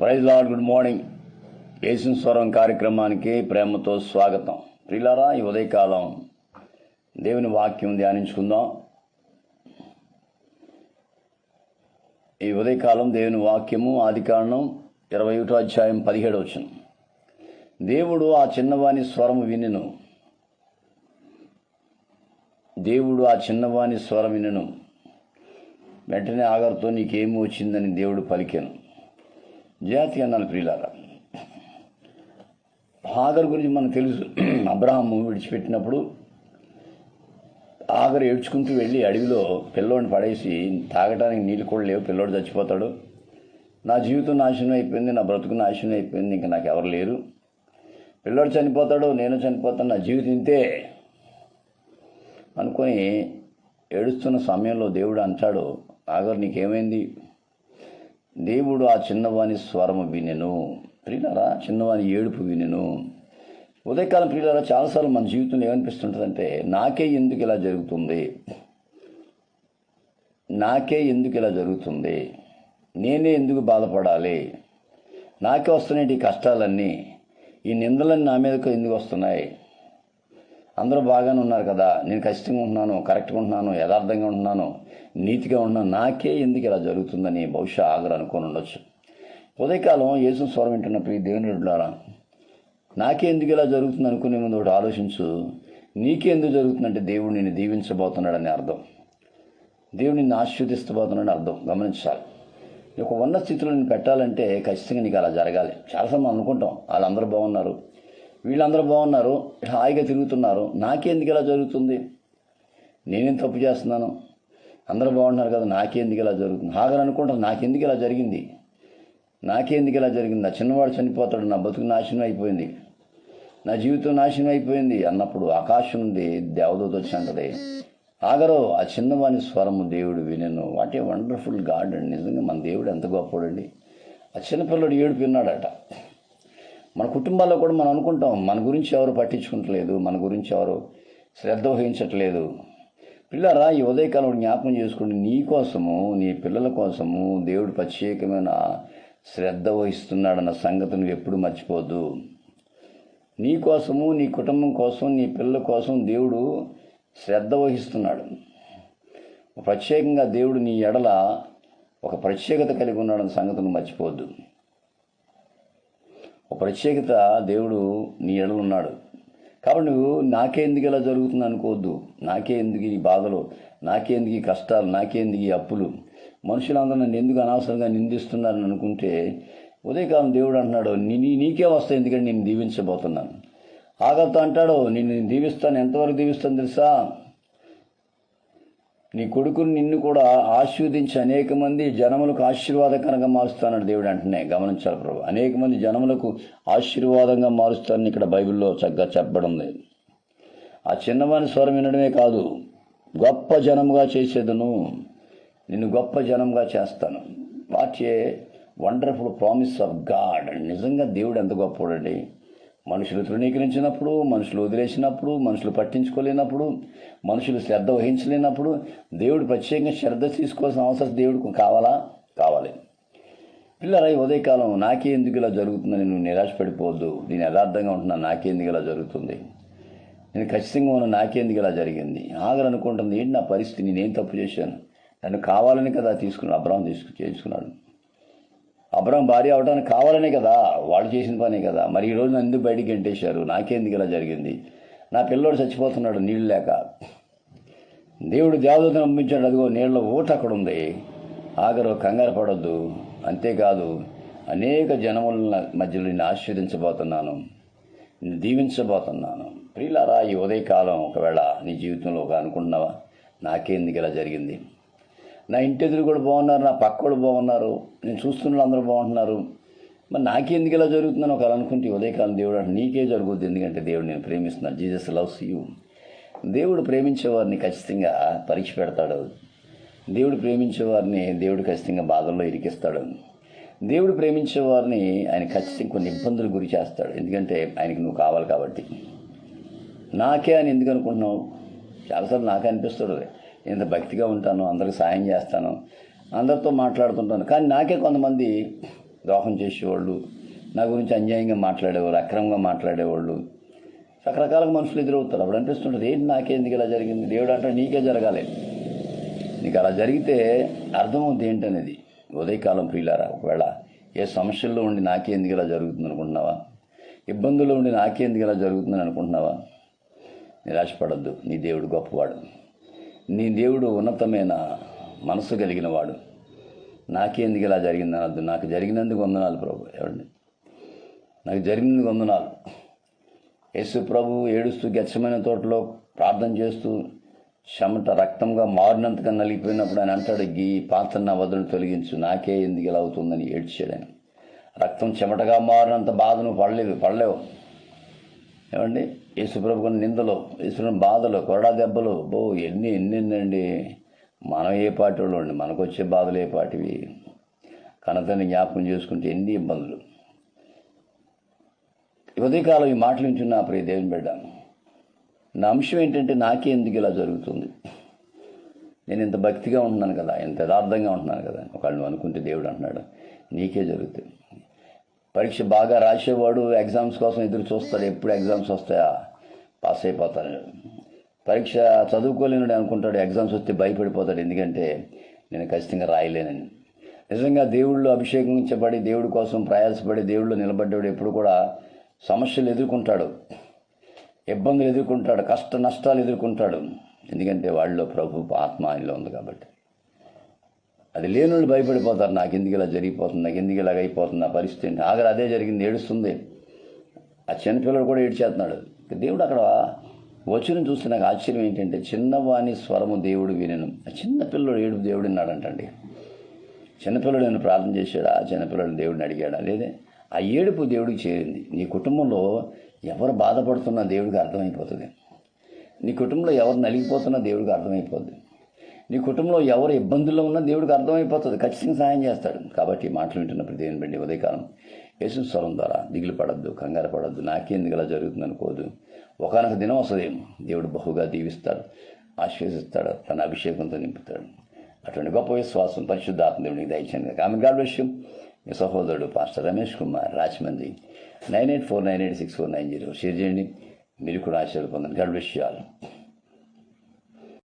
Praise lord good morning. యేసు స్వరం కార్యక్రమానికి ప్రేమతో స్వాగతం. ప్రిలారా ఈ ఉదయకాలం దేవుని వాక్యం ధ్యానించుకుందాం. ఈ ఉదయకాలం దేవుని వాక్యము ఆది కారణం ఇరవై ఒకటో అధ్యాయం పదిహేడు వచ్చిన దేవుడు ఆ చిన్నవాని స్వరము వినిను. దేవుడు ఆ చిన్నవాని స్వరం వినను. వెంటనే ఆగర్తో నీకేమి వచ్చిందని దేవుడు పలికాను. జాతి అన్నాను ప్రియులారా. ఆగర్ గురించి మనకు తెలుసు. అబ్రహాము విడిచిపెట్టినప్పుడు ఆగరు ఏడ్చుకుంటూ వెళ్ళి అడవిలో పిల్లోడిని పడేసి తాగడానికి నీళ్ళు కూడా లేవు పిల్లోడు చచ్చిపోతాడు. నా జీవితం నాశనం అయిపోయింది నా బ్రతుకు నాశనం అయిపోయింది ఇంకా నాకు ఎవరు లేరు. పిల్లోడు చనిపోతాడు నేను చనిపోతాను నా జీవితం ఇంతే అనుకొని ఏడుస్తున్న సమయంలో దేవుడు అంటాడు ఆగరు నీకేమైంది? దేవుడు ఆ చిన్నవాని స్వరము వినెను. ప్రియులరా చిన్నవాని ఏడుపు వినెను. ఉదయకాలం ప్రియులరా చాలాసార్లు మన జీవితంలో ఏమనిపిస్తుంటుందంటే నాకే ఎందుకు ఇలా జరుగుతుంది? నాకే ఎందుకు ఇలా జరుగుతుంది? నేనే ఎందుకు బాధపడాలి? నాకే వస్తున్నాయి ఈ కష్టాలన్నీ. ఈ నిందలన్నీ నా మీదకు ఎందుకు వస్తున్నాయి? అందరూ బాగానే ఉన్నారు కదా. నేను ఖచ్చితంగా ఉంటున్నాను కరెక్ట్గా ఉంటున్నాను యథార్థంగా ఉంటున్నాను నీతిగా ఉంటున్నాను. నాకే ఎందుకు ఇలా జరుగుతుందని బహుశా ఆగ్రహం అనుకొని ఉండొచ్చు. ఉదయకాలం యేసు స్వరం వింటున్న ప్రియ దేవుని ద్వారా నాకే ఎందుకు ఇలా జరుగుతుంది అనుకునే ముందు ఒకటి ఆలోచించు. నీకే ఎందుకు జరుగుతుందంటే దేవుడు నిన్ను దీవించబోతున్నాడని అర్థం. దేవుడు నిన్ను ఆశీర్దిస్తబోతున్నాడని అర్థం. గమనించాలి. ఒక ఉన్న స్థితిలో నేను పెట్టాలంటే ఖచ్చితంగా నీకు అలా జరగాలి. చాలాసార్లు మనం అనుకుంటాం వాళ్ళందరూ బాగున్నారు వీళ్ళందరూ బాగున్నారు హాయిగా తిరుగుతున్నారు. నాకెందుకు ఇలా జరుగుతుంది? నేనేం తప్పు చేస్తున్నాను? అందరూ బాగున్నారు కదా నాకెందుకు ఇలా జరుగుతుంది? హాగర్ అనుకుంటాను నాకెందుకు ఇలా జరిగింది? నాకెందుకు ఇలా జరిగింది? నా చిన్నవాడు చనిపోతాడు నా బతుకు నాశనం అయిపోయింది. నా జీవితం నాశనం అయిపోయింది అన్నప్పుడు ఆకాశం ఉంది దేవదూత వచ్చి అంటది ఆగరు ఆ చిన్నవాని స్వరము దేవుడు వినను. వాట్ ఏ వండర్ఫుల్ గాడ్ అండి. నిజంగా మన దేవుడు ఎంత గొప్పడండి ఆ చిన్నపిల్లడు ఏడుపు విన్నాడట. మన కుటుంబాల్లో కూడా మనం అనుకుంటాం మన గురించి ఎవరు పట్టించుకుంటలేదు మన గురించి ఎవరు శ్రద్ధ వహించట్లేదు. పిల్లరా ఈ ఉదయకాలం జ్ఞాపకం చేసుకుంటే నీ కోసము నీ పిల్లల కోసము దేవుడు ప్రత్యేకమైన శ్రద్ధ వహిస్తున్నాడన్న సంగతి నువ్వు ఎప్పుడు మర్చిపోద్దు నీ కోసము నీ కుటుంబం కోసం నీ పిల్లల కోసం దేవుడు శ్రద్ధ వహిస్తున్నాడు. ప్రత్యేకంగా దేవుడు నీ ఎడల ఒక ప్రత్యేకత కలిగి ఉన్నాడన్న సంగతి నువ్వు మర్చిపోద్దు ఒక ప్రత్యేకత దేవుడు నీ ఎడలు ఉన్నాడు. కాబట్టి నువ్వు నాకే ఎందుకు ఇలా జరుగుతుంది అనుకోవద్దు. నాకే ఎందుకు ఈ బాధలు? నాకే ఎందుకు ఈ కష్టాలు? నాకే ఎందుకు ఈ అప్పులు? మనుషులందరూ నన్ను ఎందుకు అనవసరంగా నిందిస్తున్నారని అనుకుంటే ఉదయకాలం దేవుడు అంటున్నాడు నీ నీకే వస్తాయి ఎందుకంటే నేను దీవించబోతున్నాను. ఆగలతో అంటాడు నిన్ను దీవిస్తాను. ఎంతవరకు దీవిస్తాను తెలుసా? నీ కొడుకుని నిన్ను కూడా ఆశీర్వదించి అనేక మంది జనములకు ఆశీర్వాదకరంగా మారుస్తానని దేవుడు అంటున్నాయి. గమనించాలి ప్రభు. అనేక మంది జనములకు ఆశీర్వాదంగా మారుస్తానని ఇక్కడ బైబిల్లో చక్కగా చెప్పడం లేదు ఆ చిన్నవాని స్వరం వినడమే కాదు గొప్ప జనముగా చేసేదను నిన్ను గొప్ప జనంగా చేస్తాను. What a wonderful promise of God. నిజంగా దేవుడు ఎంత గొప్పవాడండి. మనుషులు తృణీకరించినప్పుడు మనుషులు వదిలేసినప్పుడు మనుషులు పట్టించుకోలేనప్పుడు మనుషులు శ్రద్ధ వహించలేనప్పుడు దేవుడు ప్రత్యేకంగా శ్రద్ధ తీసుకోవాల్సిన అవసరం దేవుడికి కావాలా? కావాలి. పిల్లరా ఈ ఉదయకాలం నాకే ఎందుకు ఇలా జరుగుతుందని నువ్వు నిరాశపడిపోవద్దు. నేను యథార్థంగా ఉంటున్నా నాకే ఎందుకు ఇలా జరుగుతుంది? నేను ఖచ్చితంగా ఉన్న నాకేందుకు ఇలా జరిగింది? ఆగలనుకుంటుంది ఏంటి నా పరిస్థితి? నేనేం తప్పు చేశాను? నన్ను కావాలని కదా తీసుకున్నాడు అబ్రాహం తీసుకు చేసుకున్నాడు అబ్రహం భార్య అవడానికి కావాలనే కదా వాళ్ళు చేసిన పనే కదా. మరి ఈరోజు నన్ను ఎందుకు బయటికి గంటేశారు? నాకేందుకు ఇలా జరిగింది? నా పిల్లోడు చచ్చిపోతున్నాడు నీళ్ళు లేక. దేవుడు దేవదూతను పంపించాడు అదిగో నీళ్ళ ఊట అక్కడ ఉంది. ఆగరు కంగారు పడొద్దు. అంతేకాదు అనేక జనముల మధ్యలో నేను ఆశీర్వదించబోతున్నాను. నిన్ను దీవించబోతున్నాను. ప్రియులారా ఈ ఉదయకాలం ఒకవేళ నీ జీవితంలో ఒక అనుకుంటున్నావా? నాకేందుకు ఇలా జరిగింది? నా ఇంటి ఎదురు కూడా బాగున్నారు నా పక్క కూడా బాగున్నారు నేను చూస్తున్న అందరూ బాగుంటున్నారు. మరి నాకెందుకు ఇలా జరుగుతుందని ఒకరు అనుకుంటే ఉదయకాలం దేవుడు అంటే నీకే జరుగుద్ది ఎందుకంటే దేవుడు నేను ప్రేమిస్తున్నాను. జీసస్ లవ్స్ యూ దేవుడు ప్రేమించేవారిని ఖచ్చితంగా పరీక్ష పెడతాడు. దేవుడు ప్రేమించేవారిని దేవుడు ఖచ్చితంగా బాధల్లో ఇరికిస్తాడు. దేవుడు ప్రేమించేవారిని ఆయన ఖచ్చితంగా కొన్ని ఇబ్బందులు గురి చేస్తాడు. ఎందుకంటే ఆయనకి నువ్వు కావాలి కాబట్టి. నాకే అని ఎందుకు అనుకుంటున్నావు? చాలాసార్లు నాకే అనిపిస్తుంది. ఇంత భక్తిగా ఉంటాను అందరికి సాయం చేస్తాను అందరితో మాట్లాడుతుంటాను కానీ నాకే కొంతమంది ద్రోహం చేసేవాళ్ళు నా గురించి అన్యాయంగా మాట్లాడేవాళ్ళు అక్రమంగా మాట్లాడేవాళ్ళు రకరకాల మనుషులు ఎదురవుతారు. అప్పుడు అనిపిస్తుంటుంది ఏంటి నాకేందుకు ఇలా జరిగింది? దేవుడు అంటే నీకే జరగాలి. నీకు అలా జరిగితే అర్థమవుతుంది ఏంటనేది. ఉదయకాలం ప్రియులారా ఒకవేళ ఏ సమస్యల్లో ఉండి నాకే ఎందుకు ఇలా జరుగుతుంది అనుకుంటున్నావా? ఇబ్బందుల్లో ఉండి నాకే ఎందుకు ఇలా జరుగుతుందని అనుకుంటున్నావా? నిరాశపడద్దు నీ దేవుడు గొప్పవాడు. నీ దేవుడు ఉన్నతమైన మనసు కలిగిన వాడు నాకేందుకు ఇలా జరిగింది అనద్దు నాకు జరిగినందుకు వందనాలు ప్రభు ఎవరిని? నాకు జరిగినందుకు వందనాలు. యేసు ప్రభు ఏడుస్తూ గచ్చమైన తోటలో ప్రార్థన చేస్తూ చెమట రక్తంగా మారినంతగా నలిగిపోయినప్పుడు ఆయన అంటాడు ఈ పాత్ర నా వదలు తొలగించు నాకే ఎందుకు ఇలా అవుతుందని ఏడ్చాడు ఆయన. రక్తం చెమటగా మారినంత బాధను పడలేదు పడలేవు. ఏమండి? యేసుప్రభు కొన్ని నిందలు యేసుప్రభు బాధలు కొరడా దెబ్బలు. బో ఎన్ని ఎన్ని మనం ఏ పాటి వాళ్ళు అండి మనకు వచ్చే బాధలు ఏ పాటివి కనతని జ్ఞాపకం చేసుకుంటే ఎన్ని ఇబ్బందులు. ఉదయకాలం ఈ మాటలు వింటున్నా ప్రియ దేవుని బిడ్డ. నా అంశం ఏంటంటే నాకే ఎందుకు ఇలా జరుగుతుంది? నేను ఇంత భక్తిగా ఉంటున్నాను కదా ఇంత యథార్థంగా ఉంటున్నాను కదా. ఒకళ్ళు అనుకుంటే దేవుడు అంటున్నాడు నీకే జరుగుతుంది. పరీక్ష బాగా రాసేవాడు ఎగ్జామ్స్ కోసం ఎదురు చూస్తాడు ఎప్పుడు ఎగ్జామ్స్ వస్తాయా? పాస్ అయిపోతాను పరీక్ష చదువుకోలేనుడు అనుకుంటాడు ఎగ్జామ్స్ వస్తే భయపడిపోతాడు. ఎందుకంటే నేను ఖచ్చితంగా రాయలేనని. నిజంగా దేవుళ్ళు అభిషేకించబడి దేవుడి కోసం ప్రయాసపడి దేవుళ్ళు నిలబడ్డాడు ఎప్పుడు కూడా సమస్యలు ఎదుర్కొంటాడు. ఇబ్బందులు ఎదుర్కొంటాడు కష్ట నష్టాలు ఎదుర్కొంటాడు. ఎందుకంటే వాళ్ళలో ప్రభు ఆత్మ ఆయనలో ఉంది కాబట్టి. అది లేని వాళ్ళు భయపడిపోతారు నాకు ఎందుకు ఇలా జరిగిపోతుంది నాకు ఎందుకు ఇలాగ అయిపోతుంది నా పరిస్థితి ఆఖరి అదే జరిగింది ఏడుస్తుంది. ఆ చిన్నపిల్లడు కూడా ఏడ్చేస్తున్నాడు. దేవుడు అక్కడ వచనం చూస్తే నాకు ఆశ్చర్యం ఏంటంటే చిన్నవాణి స్వరము దేవుడు వినను. ఆ చిన్న పిల్లడు ఏడు దేవుడు విన్నాడంటండి చిన్నపిల్లడు నేను ప్రార్థన చేశాడా? చిన్నపిల్లడు దేవుడిని అడిగాడా? లేదే. ఆ ఏడుపు దేవుడికి చేరింది. నీ కుటుంబంలో ఎవరు బాధపడుతున్నా దేవుడికి అర్థమైపోతుంది. నీ కుటుంబంలో ఎవరు నలిగిపోతున్నా దేవుడికి అర్థమైపోతుంది నీ కుటుంబంలో ఎవరు ఇబ్బందుల్లో ఉన్నా దేవుడికి అర్థమైపోతుంది. ఖచ్చితంగా సహాయం చేస్తాడు. కాబట్టి మాటలు వింటున్నప్పుడు దేవుని బండి ఉదయకాలం యేసు స్వరం ద్వారా దిగులు పడద్దు కంగారు పడద్దు నాకేందుకు ఇలా జరుగుతుంది అనుకోదు ఒకనొక దినం వస్తుంది దేవుడు బహుగా దీవిస్తాడు ఆశ్వసిస్తాడు తన అభిషేకంతో నింపుతాడు. అటువంటి గొప్ప విశ్వాసం పరిశుద్ధాత్మ దేవుడికి దయచేయండి. ఆమె గాడ్ విషయం మీ సహోదరుడు pastor Ramesh Kumar Rajahmundry. Nine eight four nine eight six four nine zero. Share చేయండి. మీరు కూడా ఆశీర్వాదం పొందండి. విషయాలు